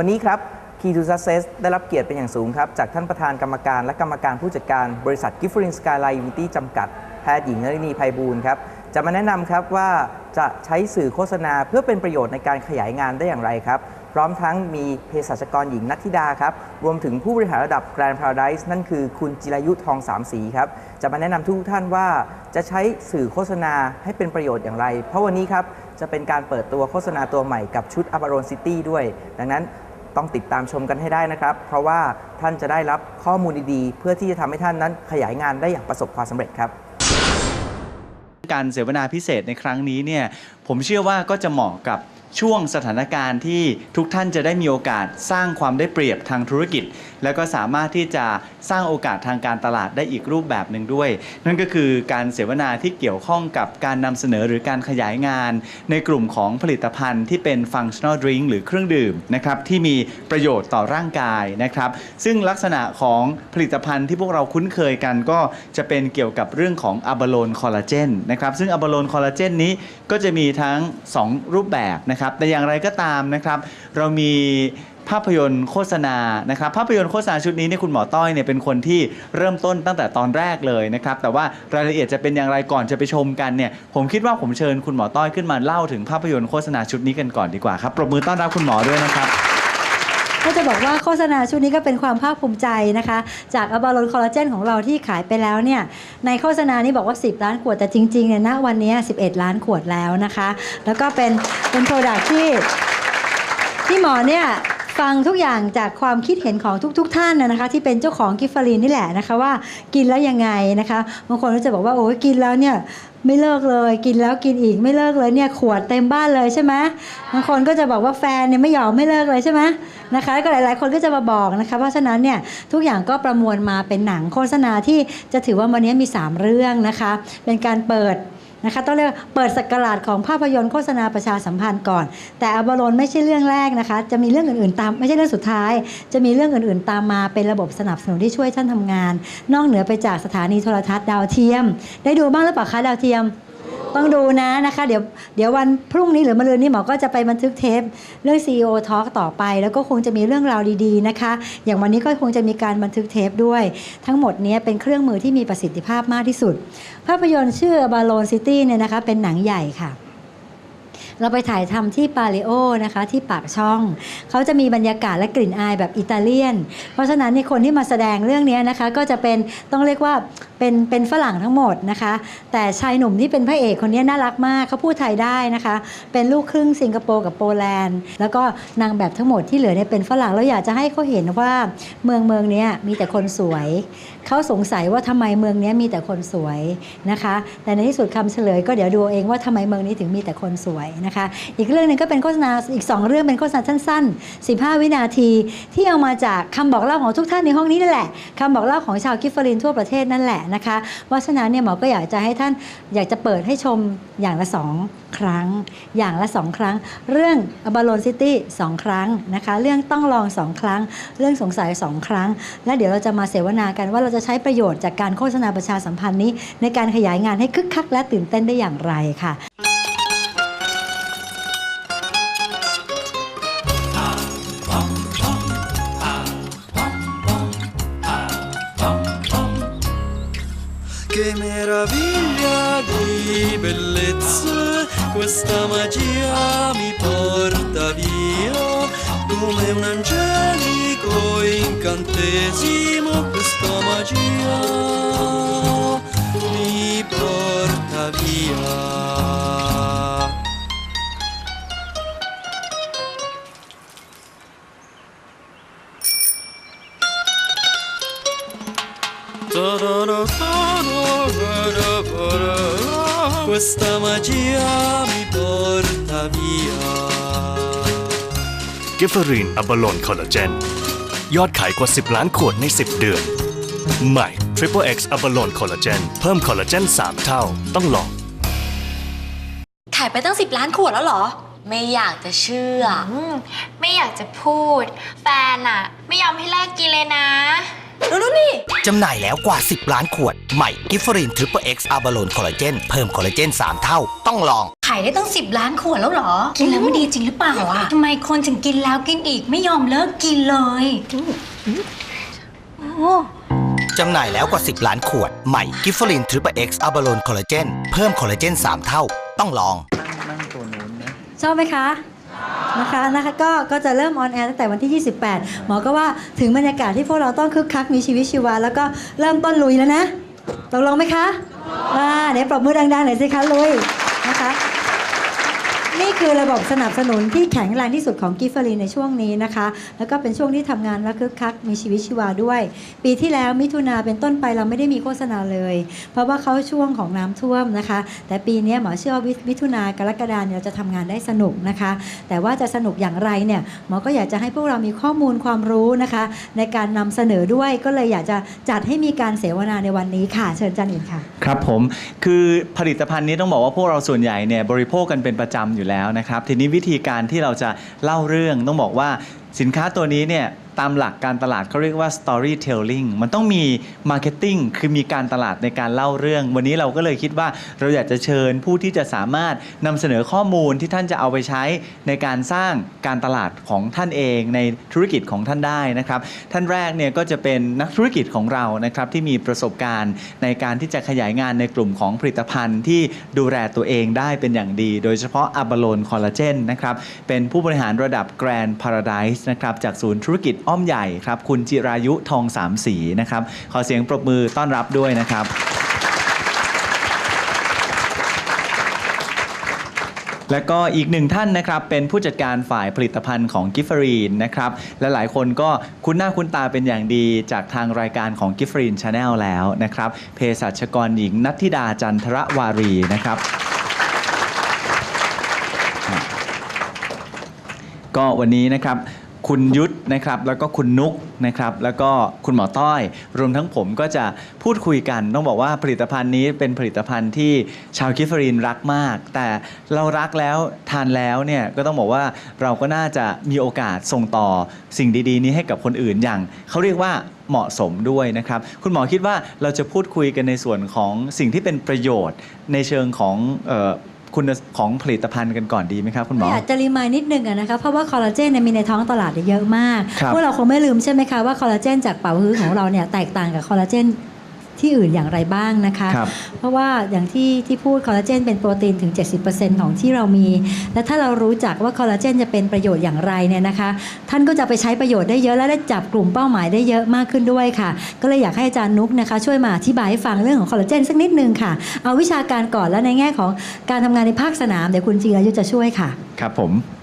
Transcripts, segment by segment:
วันนี้ครับ Key to Success ได้รับเกียรติเป็นอย่างสูงครับ จากท่านประธานกรรมการและกรรมการผู้จัดการบริษัท g i f f e r i n Skyline Unity จำกัด แพทย์หญิงนรินีไพบูลย์ครับ จะมาแนะนำครับว่าจะใช้สื่อโฆษณาเพื่อเป็นประโยชน์ในการขยายงานได้อย่างไรครับ พร้อมทั้งมีเภสัชกรหญิงนัทธิดาครับ รวมถึงผู้บริหารระดับ Grand Paradise นั่นคือคุณจิรายุทองสามสีครับ จะมาแนะนำทุกท่านว่าจะใช้สื่อโฆษณาให้เป็นประโยชน์อย่างไร เพราะวันนี้ครับจะเป็นการเปิดตัวโฆษณาตัวใหม่กับชุด a b a r o n City ด้วย ดังนั้น ต้องติดตามชมกันให้ได้นะครับ เพราะว่าท่านจะได้รับข้อมูลดีๆ เพื่อที่จะทำให้ท่านนั้นขยายงานได้อย่างประสบความสำเร็จครับ การเสวนาพิเศษในครั้งนี้เนี่ยผมเชื่อว่าก็จะเหมาะกับ ช่วงสถานการณ์ที่ทุกท่านจะได้มีโอกาสสร้างความได้เปรียบทางธุรกิจ แล้วก็สามารถที่จะสร้างโอกาสทางการตลาดได้อีกรูปแบบหนึ่งด้วย นั่นก็คือการเสวนาที่เกี่ยวข้องกับการนำเสนอหรือการขยายงาน ในกลุ่มของผลิตภัณฑ์ที่เป็น functional drink หรือเครื่องดื่มนะครับที่มีประโยชน์ต่อร่างกายนะครับซึ่งลักษณะของผลิตภัณฑ์ที่พวกเราคุ้นเคยกันก็จะเป็นเกี่ยวกับเรื่องของอะบาโลนคอลลาเจนนะครับซึ่งอะบาโลนคอลลาเจนนี้ก็จะมีทั้ง 2 รูปแบบนะครับแต่อย่างไรก็ตามนะครับเรามีภาพยนตร์โฆษณานะครับภาพยนตร์โฆษณาชุดนี้เนี่ยคุณหมอต้อยเนี่ยเป็นคนที่เริ่มต้นตั้งแต่ตอนแรกเลยนะครับแต่ว่ารายละเอียดจะเป็นอย่างไรก่อนจะไปชมกันเนี่ยผมคิดว่าผมเชิญคุณหมอต้อยขึ้นมาเล่าถึงภาพยนตร์โฆษณาชุดนี้กันก่อนดีกว่าครับปรบมือต้อนรับคุณหมอด้วยนะครับ ก็จะบอกว่าโฆษณาชุดนี้ก็เป็นความภาคภูมิใจนะคะ จากอบาโลนคอลลาเจนของเราที่ขายไปแล้วเนี่ยในโฆษณานี้บอกว่า 10 ล้านขวด แต่จริงๆเนี่ยณวันนี้ 11 ล้านขวดแล้วนะคะ แล้วก็เป็นเป็นโปรดักที่ที่หมอเนี่ยฟังทุกอย่างจากความคิดเห็นของทุกๆทท่านนะนะคะ ที่เป็นเจ้าของกิฟฟารีนนี่แหละนะคะว่ากินแล้วยังไงนะคะบางคนก็จะบอกว่าโอ้ยกินแล้วเนี่ยไม่เลิกเลยกินแล้วกินอีกไม่เลิกเลยเนี่ยขวดเต็มบ้านเลยใช่ไหมบางคนก็จะบอกว่าแฟนเนี่ยไม่ยอมไม่เลิกเลยใช่ไหม นะคะก็หลายๆ คนก็จะมาบอกนะคะ เพราะฉะนั้นเนี่ยทุกอย่างก็ประมวลมาเป็นหนังโฆษณาที่จะถือว่าวันนี้มี 3 เรื่องนะคะ เป็นการเปิดนะคะต้องเรียกเปิดสกราชของภาพยนตร์โฆษณาประชาสัมพันธ์ก่อน แต่อบรนไม่ใช่เรื่องแรกนะคะ จะมีเรื่องอื่นๆตามไม่ใช่เรื่องสุดท้าย จะมีเรื่องอื่นๆตามมาเป็นระบบสนับสนุนที่ช่วยท่านทำงาน นอกเหนือไปจากสถานีโทรทัศน์ดาวเทียม ได้ดูบ้างหรือเปล่าคะดาวเทียม ต้องดูนะนะคะ เดี๋ยวเดี๋ยววันพรุ่งนี้หรือมะรืนนี้หมอก็จะไปบันทึกเทปเรื่อง CEO Talk ต่อไป แล้วก็คงจะมีเรื่องราวดีๆนะคะ อย่างวันนี้ก็คงจะมีการบันทึกเทปด้วย ทั้งหมดนี้เป็นเครื่องมือที่มีประสิทธิภาพมากที่สุด ภาพยนตร์ชื่อบาโลนซิตี้เนี่ยนะคะเป็นหนังใหญ่ค่ะ เราไปถ่ายทำที่ปาเลโอนะคะที่ปากช่อง เขาจะมีบรรยากาศและกลิ่นอายแบบอิตาเลียน เพราะฉะนั้นในคนที่มาแสดงเรื่องนี้นะคะ ก็จะเป็นต้องเรียกว่าเป็นเป็นฝรั่งทั้งหมดนะคะ แต่ชายหนุ่มที่เป็นพระเอกคนนี้น่ารักมากเขาพูดไทยได้นะคะ เป็นลูกครึ่งสิงคโปร์กับโปแลนด์ แล้วก็นางแบบทั้งหมดที่เหลือเนี่ยเป็นฝรั่งแล้วอยากจะให้เขาเห็นว่าเมืองเมืองนี้มีแต่คนสวย เขาสงสัยว่าทำไมเมืองนี้มีแต่คนสวยนะคะ แต่ในที่สุดคำเฉลยก็เดี๋ยวดูเองว่าทำไมเมืองนี้ถึงมีแต่คนสวยนะคะ อีกเรื่องหนึ่งก็เป็นโฆษณาอีก 2 เรื่องเป็นโฆษณาสั้น ๆ 15 วินาทีที่เอามาจากคำบอกเล่าของทุกท่านในห้องนี้นั่นแหละคำบอกเล่าของชาวกิฟฟรินทั่วประเทศนั่นแหละนะคะเพราะฉะนั้นเนี่ยหมอก็อยากจะให้ท่านอยากจะเปิดให้ชมอย่างละ 2 ครั้ง อย่างละ 2 ครั้ง เรื่องบาโลนซิตี้สองครั้งนะคะ เรื่องต้องลอง 2 ครั้ง เรื่องสงสัย 2 ครั้ง และเดี๋ยวเราจะมาเสวนากันว่าเราจะจะใช้ประโยชน์จากการโฆษณาประชาสัมพันธ์นี้ ในการขยายงานให้คึกคักและตื่นเต้นได้อย่างไรค่ะ Questa magia mi porta via. กิฟเฟอรีนอะบาโลนคอลลาเจนยอดขายกว่า 10 ล้านขวดใน 10 เดือน ใหม่ Triple X อะบาโลนคอลลาเจนเพิ่มคอลลาเจน 3 เท่า ต้องลอง ขายไปตั้ง 10 ล้านขวดแล้วเหรอ ไม่อยากจะเชื่ออืมไม่อยากจะพูด แฟนอะไม่ยอมให้แลกกินเลยนะ รู้ๆนี่ จำหน่ายแล้วกว่า 10 ล้านขวด ใหม่กิฟฟรีนทริปเปอร์เอ็กซ์อาบาโลนคอลลาเจนเพิ่มคอลลาเจน 3 เท่า ต้องลอง ขายได้ตั้ง10 ล้านขวดแล้วเหรอ กินแล้วไม่ดีจริงหรือเปล่าอะทำไมคนถึงกินแล้วกินอีกไม่ยอมเลิกกินเลยโอ้จำหน่ายแล้วกว่า 10 ล้านขวด ใหม่กิฟฟลินทริปเอ็กซ์อะบาโลนคอลลาเจนเพิ่มคอลลาเจน 3 เท่า ต้องลองนั่งตัวนู้นนะชอบไหมคะ นะคะนะคะก็ก็จะเริ่มออนแอร์ตั้งแต่วันที่ 28 หมอก็ว่าถึงบรรยากาศที่พวกเราต้องคึกคักมีชีวิตชีวา แล้วก็เริ่มต้นลุยแล้วนะตกลงไหมคะอ่าเดี๋ยวปรบมือดังๆหน่อยสิคะลุยนะคะ นี่คือระบบสนับสนุนที่แข็งแรงที่สุดของกิฟเฟอรีในช่วงนี้นะคะ แล้วก็เป็นช่วงที่ทำงานและคึกคักมีชีวิตชีวาด้วย ปีที่แล้วมิถุนาเป็นต้นไปเราไม่ได้มีโฆษณาเลย เพราะว่าเขาช่วงของน้ำท่วมนะคะ แต่ปีนี้หมอเชื่อว่ามิถุนากรกฎาเนี่ยเราจะทำงานได้สนุกนะคะ แต่ว่าจะสนุกอย่างไรเนี่ยหมอก็อยากจะให้พวกเรามีข้อมูลความรู้นะคะ ในการนำเสนอด้วยก็เลยอยากจะจัดให้มีการเสวนาในวันนี้ค่ะ เชิญจันอื่นค่ะ ครับผมคือผลิตภัณฑ์นี้ต้องบอกว่าพวกเราส่วนใหญ่เนี่ยบริโภคกันเป็นประจำอยู่แล้วนะครับ ทีนี้วิธีการที่เราจะเล่าเรื่องต้องบอกว่าสินค้าตัวนี้เนี่ย ตามหลักการตลาดเขาเรียกว่า storytelling มันต้องมี marketing คือมีการตลาดในการเล่าเรื่อง วันนี้เราก็เลยคิดว่าเราอยากจะเชิญผู้ที่จะสามารถนำเสนอข้อมูลที่ท่านจะเอาไปใช้ในการสร้างการตลาดของท่านเองในธุรกิจของท่านได้นะครับท่านแรกเนี่ยก็จะเป็นนักธุรกิจของเรานะครับที่มีประสบการณ์ในการที่จะขยายงานในกลุ่มของผลิตภัณฑ์ที่ดูแลตัวเองได้เป็นอย่างดี โดยเฉพาะอับ l โลนคอลลาเจนนะครับเป็นผู้บริหารระดับ Grand Paradise นะครับจากศูนย์ธุรกิจอ้อมใหญ่ครับ คุณจิรายุทองสามสีนะครับ ขอเสียงปรบมือต้อนรับด้วยนะครับ และก็อีกหนึ่งท่านนะครับ เป็นผู้จัดการฝ่ายผลิตภัณฑ์ของกิฟฟรีนนะครับ และหลายคนก็คุ้นหน้าคุ้นตาเป็นอย่างดีจากทางรายการของกิฟฟรีนชาแนลแล้วนะครับเภสัชกรหญิงนัทธิดาจันทรวารีนะครับก็วันนี้นะครับ คุณยุทธนะครับแล้วก็คุณนุกนะครับแล้วก็คุณหมอต้อย รวมทั้งผมก็จะพูดคุยกัน ต้องบอกว่าผลิตภัณฑ์นี้เป็นผลิตภัณฑ์ที่ชาวกิฟรีนรักมาก แต่เรารักแล้วทานแล้วเนี่ยก็ต้องบอกว่าเราก็น่าจะมีโอกาสส่งต่อสิ่งดีๆ นี้ให้กับคนอื่นอย่างเขาเรียกว่าเหมาะสมด้วยนะครับคุณหมอคิดว่าเราจะพูดคุยกันในส่วนของสิ่งที่เป็นประโยชน์ในเชิงของ คุณของผลิตภัณฑ์กันก่อนดีไหมครับคุณหมอ อยากจะรีมายนิดนึงอะนะคะเพราะว่าคอลลาเจนเนี่ยมีในท้องตลาดเนี่ยเยอะมากครับพวกเราคงไม่ลืมใช่ไหมคะว่าคอลลาเจนจากเป่าฮื้อของเราเนี่ยแตกต่างกับคอลลาเจน ที่อื่นอย่างไรบ้างนะคะครับเพราะว่าอย่างที่ที่พูดคอลลาเจนเป็นโปรตีนถึง 70%ของที่เรามี และถ้าเรารู้จักว่าคอลลาเจนจะเป็นประโยชน์อย่างไรเนี่ยนะคะ ท่านก็จะไปใช้ประโยชน์ได้เยอะและได้จับกลุ่มเป้าหมายได้เยอะมากขึ้นด้วยค่ะ ก็เลยอยากให้อาจารย์นุกนะคะ ช่วยมาอธิบายให้ฟังเรื่องของคอลลาเจนสักนิดนึงค่ะ เอาวิชาการก่อนแล้วในแง่ของการทำงานในภาคสนามเดี๋ยวคุณจีรายุจะช่วยค่ะ ครับผมค่ะ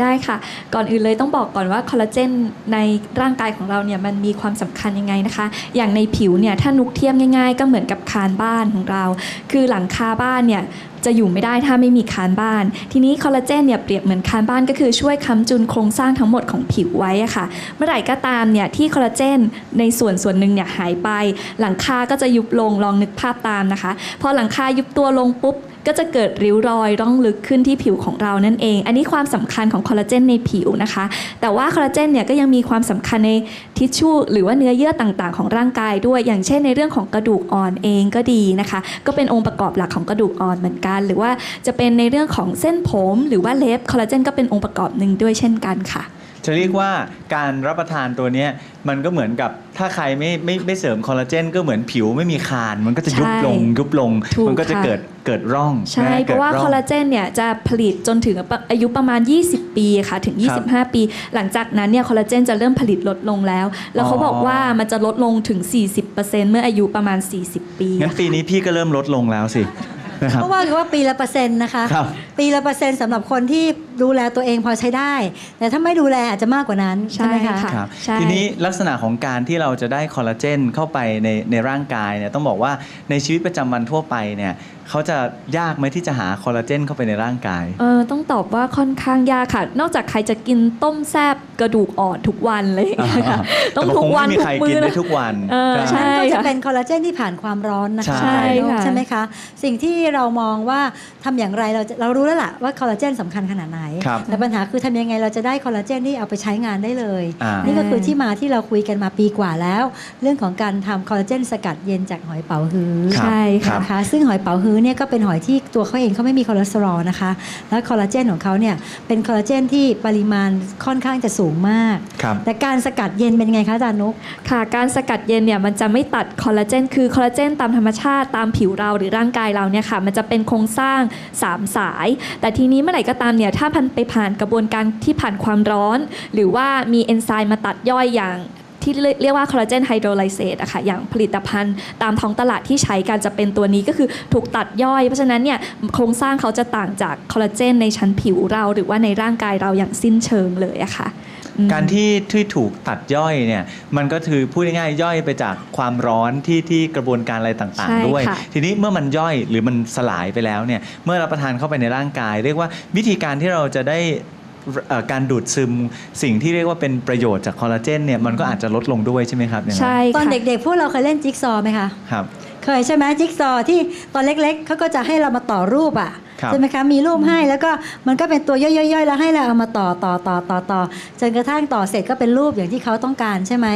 ได้ค่ะ ก่อนอื่นเลยต้องบอกก่อนว่าคอลลาเจนในร่างกายของเราเนี่ยมันมีความสำคัญยังไงนะคะ อย่างในผิวเนี่ยถ้านุกเทียบง่ายๆ ก็เหมือนกับคานบ้านของเรา คือหลังคาบ้านเนี่ยจะอยู่ไม่ได้ถ้าไม่มีคานบ้าน ทีนี้คอลลาเจนเนี่ยเปรียบเหมือนคานบ้านก็คือช่วยค้ำจุนโครงสร้างทั้งหมดของผิวไว้ค่ะ เมื่อไหร่ก็ตามเนี่ยที่คอลลาเจนในส่วนส่วนหนึ่งเนี่ยหายไป หลังคาก็จะยุบลงลองนึกภาพตามนะคะ พอหลังคายุบตัวลงปุ๊บ ก็จะเกิดริ้วรอยร่องลึกขึ้นที่ผิวของเรานั่นเอง อันนี้ความสำคัญของคอลลาเจนในผิวนะคะ แต่ว่าคอลลาเจนเนี่ยก็ยังมีความสำคัญในทิชชู่หรือว่าเนื้อเยื่อต่างๆ ของร่างกายด้วย อย่างเช่นในเรื่องของกระดูกอ่อนเองก็ดีนะคะ ก็เป็นองค์ประกอบหลักของกระดูกอ่อนเหมือนกัน หรือว่าจะเป็นในเรื่องของเส้นผม หรือว่าเล็บคอลลาเจนก็เป็นองค์ประกอบหนึ่งด้วยเช่นกันค่ะ จะเรียกว่าการรับประทานตัวเนี้ยมันก็เหมือนกับถ้าใครไม่ไม่ไม่เสริมคอลลาเจนก็เหมือนผิวไม่มีคาน มันก็จะยุบลงใช่ยุบลงถูกมัก็จะค่ะเกิดเกิดร่องใช่นเพราะว่ากิดคอลลาเจนเนี่ยจะผลิตจนถึงอายุประมาณ 20 ปีค่ะถึงครับ25 ปี หลังจากนั้นเนี่ยคอลลาเจนจะเริ่มผลิตลดลงแล้ว แล้วเขาอ๋อบอกว่ามันจะลดลงถึง 40%เมื่ออายุประมาณ 40 ปีงั้นปีนี้พี่ก็เริ่มลดลงแล้วสิ นะครับเพราะว่าคือว่าปีละเปอร์เซ็นต์นะคะ ครับปีละเปอร์เซ็นต์สำหรับคนที่ดูแลตัวเองพอใช้ได้ แต่ถ้าไม่ดูแลอาจจะมากกว่านั้นใช่ไหมคะใช่ค่ะครับใช่ ทีนี้ลักษณะของการที่เราจะได้คอลลาเจนเข้าไปในในร่างกายเนี่ยต้องบอกว่าในชีวิตประจำวันทั่วไปเนี่ย เขาจะยากไหมที่จะหาคอลลาเจนเข้าไปในร่างกาย เออต้องตอบว่าค่อนข้างยากค่ะ นอกจากใครจะกินต้มแซบกระดูกอ่อนทุกวันเลยางเลยค่ะต้องแต่ทุกวันคงไม่มีทุกใครมื้กินอได้ทุกวันเออครับใช่ก็จะค่ะเป็นคอลลาเจนที่ผ่านความร้อนนะคะใช่อาจารย์นกค่ะใช่ไหมคะ สิ่งที่เรามองว่าทำอย่างไรเราจะเรารู้แล้วล่ะว่าคอลลาเจนสำคัญขนาดไหนครับแต่ปัญหาคือทำยังไงเราจะได้คอลลาเจนที่เอาไปใช้งานได้เลยอ่านี่ก็คือที่มาที่เราคุยกันมาปีกว่าแล้ว เรื่องของการทำคอลลาเจนสกัดเย็นจากหอยเป๋าฮื้อครับใช่ค่ะนะคะซึ่งหอยเป๋าฮื้ออเนี่ยก็เป็นหอยที่ตัวเขาเองเขาไม่มีคอเลสเตอรอลนะคะ แล้วคอลลาเจนของเขาเนี่ยเป็นคอลลาเจนที่ปริมาณค่อนข้างจะสูงมาก แต่การสกัดเย็นเป็นไงคะอาจารย์นุกค่ะ การสกัดเย็นเนี่ยมันจะไม่ตัดคอลลาเจนคือคอลลาเจนตามธรรมชาติตามผิวเราหรือร่างกายเราเนี่ยค่ะมันจะเป็นโครงสร้าง 3 สาย แต่ทีนี้เมื่อไหร่ก็ตามเนี่ยถ้าพันไปผ่านกระบวนการที่ผ่านความร้อน หรือว่ามีเอนไซม์มาตัดย่อยอย่าง ที่เรียกว่าคอลลาเจนไฮโดรไลเซตอะค่ะอย่างผลิตภัณฑ์ตามท้องตลาดที่ใช้กันจะเป็นตัวนี้ก็คือถูกตัดย่อย เพราะฉะนั้นเนี่ยโครงสร้างเขาจะต่างจากคอลลาเจนในชั้นผิวเรา หรือว่าในร่างกายเราอย่างสิ้นเชิงเลยอะค่ะอืมการที่ที่ถูกตัดย่อยเนี่ยมันก็คือพูดง่ายๆย่อยไปจากความร้อนที่ที่กระบวนการอะไรต่างใช่ๆด้วยค่ะทีนี้เมื่อมันย่อยหรือมันสลายไปแล้วเนี่ยเมื่อรับประทานเข้าไปในร่างกาย เรียกว่าวิธีการที่เราจะได้เอ่อ การดูดซึมสิ่งที่เรียกว่าเป็นประโยชน์จากคอลลาเจนเนี่ยมันก็อาจจะลดลงด้วยใช่ไหมครับอย่างนั้นใช่ตอนค่ะเด็กๆพวกเราเคยเล่นจิ๊กซอว์ไหมคะครับเคยใช่ไหมจิ๊กซอว์ที่ตอนเล็กๆเขาก็จะให้เรามาต่อรูปอะครับใช่ไหมคะมีรูปให้แล้วก็มันก็เป็นตัวย่อยๆๆแล้วให้เราเอามาต่อต่อต่อต่อต่อจนกระทั่งต่อเสร็จก็เป็นรูปอย่างที่เขาต้องการใช่ไหม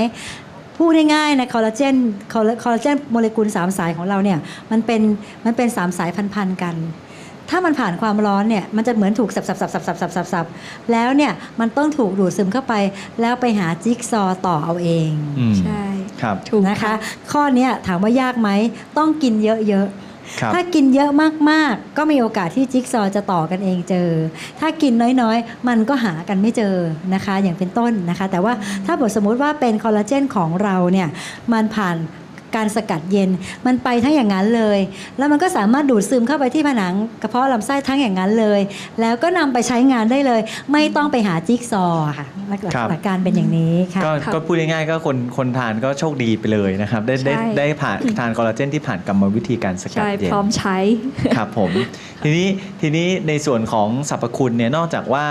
พูดง่ายๆนะคอลลาเจนคอลลาคอลลาเจนโมเลกุลสามสายของเราเนี่ยมันเป็นมันเป็นสามสายพันๆกัน ถ้ามันผ่านความร้อนเนี่ยมันจะเหมือนถูกสับสับสับสับสับสับสับสับแล้วเนี่ยมันต้องถูกดูดซึมเข้าไป แล้วไปหาจิ๊กซอว์ต่อเอาเองอืมใช่ครับถูกนะคะ ข้อเนี้ยถามว่ายากไหมต้องกินเยอะครับๆถ้ากินเยอะมากๆ ก็มีโอกาสที่จิ๊กซอว์จะต่อกันเองเจอ ถ้ากินน้อยๆ มันก็หากันไม่เจอนะคะ อย่างเป็นต้นนะคะ แต่ว่าถ้าบทสมมุติว่าเป็นคอลลาเจนของเราเนี่ย มันผ่าน การสกัดเย็น มันไปทั้งอย่างนั้นเลย แล้วมันก็สามารถดูดซึมเข้าไปที่ผนังกระเพาะลำไส้ทั้งอย่างนั้นเลย แล้วก็นำไปใช้งานได้เลย ไม่ต้องไปหาจิ๊กซอว์ค่ะหลักครับหลักการเป็นอย่างนี้ค่ะก็ค่ะก็พูดง่ายๆก็คนคนทานก็โชคดีไปเลยนะครับ ได้ได้ใช่ได้ผ่านทานคอลลาเจนที่ผ่านกรรมวิธีการสกัดใช่เย็นพร้อมใช้ครับผมทีนี้ทีนี้ในส่วนของสรรพคุณเนี่ยนอกจากว่า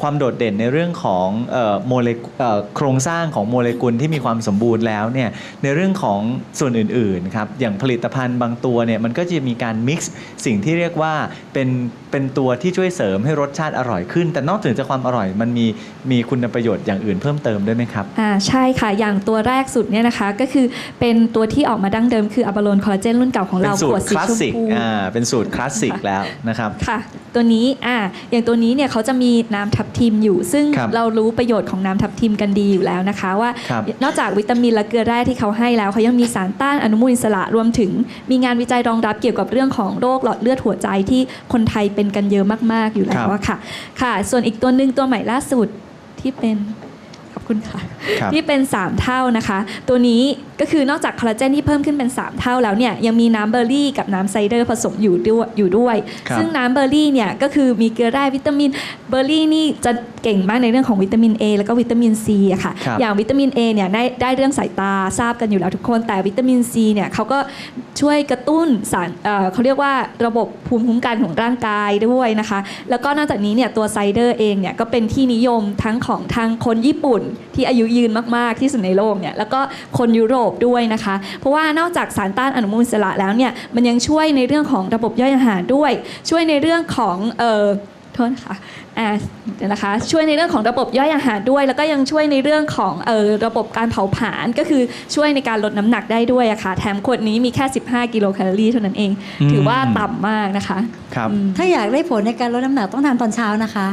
ความโดดเด่นในเรื่องของเอ่อโมเลกุเอ่อโครงสร้างของโมเลกุลที่มีความสมบูรณ์แล้วเนี่ยในเรื่องของส่วนอื่นๆครับอย่างผลิตภัณฑ์บางตัวเนี่ยมันก็จะมีการมิกซ์สิ่งที่เรียกว่าเป็นเป็นตัวที่ช่วยเสริมให้รสชาติอร่อยขึ้น แต่นอกจากความอร่อยมันมีมีคุณประโยชน์อย่างอื่นเพิ่มเติมด้วยไหมครับอ่าใช่ค่ะอย่างตัวแรกสุดเนี่ยนะคะก็คือเป็นตัวที่ออกมาดั้งเดิมคืออะบาโลนคอลลาเจนรุ่นเก่าของเป็เรานสูขตวดรสีคลาสชมสิกพูอ่าเป็นสูตรคลาสสิกแล้วนะครับค่ะตัวนี้อ่าอย่างตัวนี้เนี่ยเขาจะมีน้ำทับทิมอยู่ ซึ่งครับเรารู้ประโยชน์ของน้ำทับทิมกันดีอยู่แล้วนะคะ ว่าครับนอกจากวิตามินและเกลือแร่ที่เขาให้แล้วเขายังมีสารต้านอนุมูลอิสระ รวมถึงมีงานวิจัยรองรับเกี่ยวกับเรื่องของโรคหลอดเลือดหัวใจที่คนไทยเป็นกันเยอะมาก ๆ อยู่แล้วอะค่ะค่ะ ส่วนอีกตัวหนึ่งตัวใหม่ล่าสุดที่เป็นขอบคุณค่ะครับที่เป็น 3 เท่านะคะ ตัวนี้ ก็คือนอกจากคอลลาเจนที่เพิ่มขึ้นเป็น 3 เท่าแล้วเนี่ยยังมีน้ำเบอร์รี่กับน้ำไซเดอร์ผสมอยู่ด้วยอยู่ด้วยครับซึ่งน้ำเบอร์รี่เนี่ยก็คือมีเกลือแร่วิตามินเบอร์รี่นี่จะเก่งมากในเรื่องของวิตามิน A แล้วก็วิตามิน C อะค่ะครับอย่างวิตามิน A เนี่ยได้ได้เรื่องสายตาทราบกันอยู่แล้วทุกคน แต่วิตามิน C เนี่ยเขาก็ช่วยกระตุ้นสารเอ่อเขาเรียกว่าระบบภูมิคุ้มกันของร่างกายด้วยนะคะ แล้วก็นอกจากนี้เนี่ยตัวไซเดอร์เองเนี่ยก็เป็นที่นิยมทั้งของทางคนญี่ปุ่น ที่อายุยืนมากๆที่สุดในโลกเนี่ยแล้วก็คนยุโรปด้วยนะคะ เพราะว่านอกจากสารต้านอนุมูลอิสระแล้วเนี่ยมันยังช่วยในเรื่องของระบบย่อยอาหารด้วย ช่วยในเรื่องของเอ่อโทษนะคะอ่าเดี๋ยวนะคะช่วยในเรื่องของระบบย่อยอาหารด้วย แล้วก็ยังช่วยในเรื่องของเอ่อระบบการเผาผลาญก็คือช่วยในการลดน้ำหนักได้ด้วยอะค่ะแถมขวดนี้มีแค่ 15 กิโลแคลอรี่เท่านั้นเอง ถือว่าต่ำมากนะคะครับอืมถ้าอยากได้ผลในการลดน้ำหนักต้องทานตอนเช้านะคะ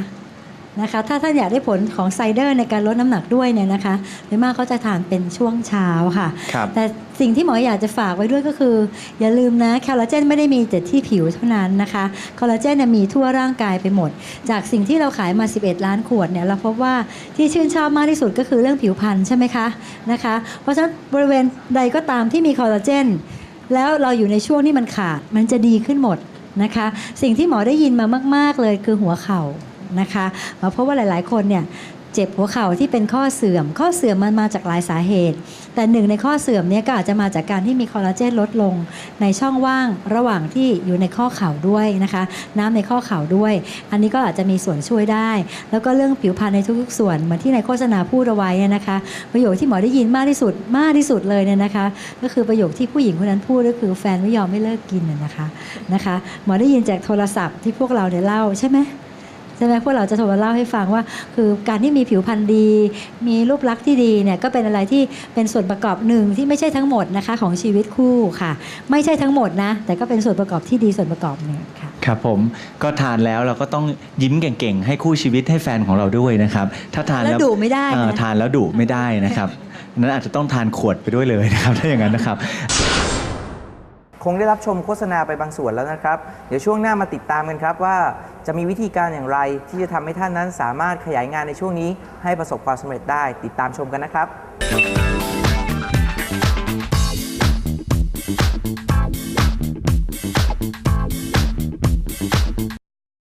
นะคะ ถ้าท่านอยากได้ผลของไซเดอร์ในการลดน้ำหนักด้วยเนี่ยนะคะโดยมากเขาจะทานเป็นช่วงเช้าค่ะครับแต่สิ่งที่หมออยากจะฝากไว้ด้วยก็คือ อย่าลืมนะคอลลาเจนไม่ได้มีแต่ที่ผิวเท่านั้นนะคะคอลลาเจนเนี่ยมีทั่วร่างกายไปหมด จากสิ่งที่เราขายมา 11 ล้านขวดเนี่ยเราพบว่าที่ชื่นชอบมากที่สุดก็คือเรื่องผิวพรรณใช่ไหมคะนะคะ เพราะฉะนั้นบริเวณใดก็ตามที่มีคอลลาเจนแล้วเราอยู่ในช่วงที่มันขาดมันจะดีขึ้นหมดนะคะ สิ่งที่หมอได้ยินมามาก ๆ เลยคือหัวเข่า นะคะเพราะว่าหลาย ๆ คนเนี่ยเจ็บหัวเข่าที่เป็นข้อเสื่อม ข้อเสื่อมมันมาจากหลายสาเหตุ แต่หนึ่งในข้อเสื่อมเนี่ยก็อาจจะมาจากการที่มีคอลลาเจนลดลง ในช่องว่างระหว่างที่อยู่ในข้อเข่าด้วยนะคะ น้ำในข้อเข่าด้วย อันนี้ก็อาจจะมีส่วนช่วยได้ แล้วก็เรื่องผิวพรรณในทุกๆ ส่วนเหมือนที่ในโฆษณาพูดเอาไว้นะคะ ประโยคที่หมอได้ยินมากที่สุดมากที่สุดเลยเนี่ยนะคะ ก็คือประโยคที่ผู้หญิงคนนั้นพูดก็คือแฟนไม่ยอมไม่เลิกกินน่ะนะคะนะคะ หมอได้ยินจากโทรศัพท์ที่พวกเราเนี่ยเล่าใช่ไหม ใช่ไหมพวกเราจะโทรมาเล่าให้ฟังว่า คือการที่มีผิวพรรณดี มีรูปลักษณ์ที่ดีเนี่ยก็เป็นอะไรที่เป็นส่วนประกอบหนึ่งที่ไม่ใช่ทั้งหมดนะคะของชีวิตคู่ค่ะ ไม่ใช่ทั้งหมดนะ แต่ก็เป็นส่วนประกอบที่ดีส่วนประกอบหนึ่งค่ะครับผมก็ทานแล้วเราก็ต้องยิ้มเก่งๆ ให้คู่ชีวิตให้แฟนของเราด้วยนะครับถ้าทานแล้วดุไม่ได้นะเอ่อทานแล้วดุไม่ได้นะครับนั้นอาจจะต้องทานขวดไปด้วยเลยนะครับถ้าอย่างนั้นนะครับ คงได้รับชมโฆษณาไปบางส่วนแล้วนะครับ เดี๋ยวช่วงหน้ามาติดตามกันครับว่า จะมีวิธีการอย่างไรที่จะทำให้ท่านนั้นสามารถขยายงานในช่วงนี้ ให้ประสบความสำเร็จได้ติดตามชมกันนะครับ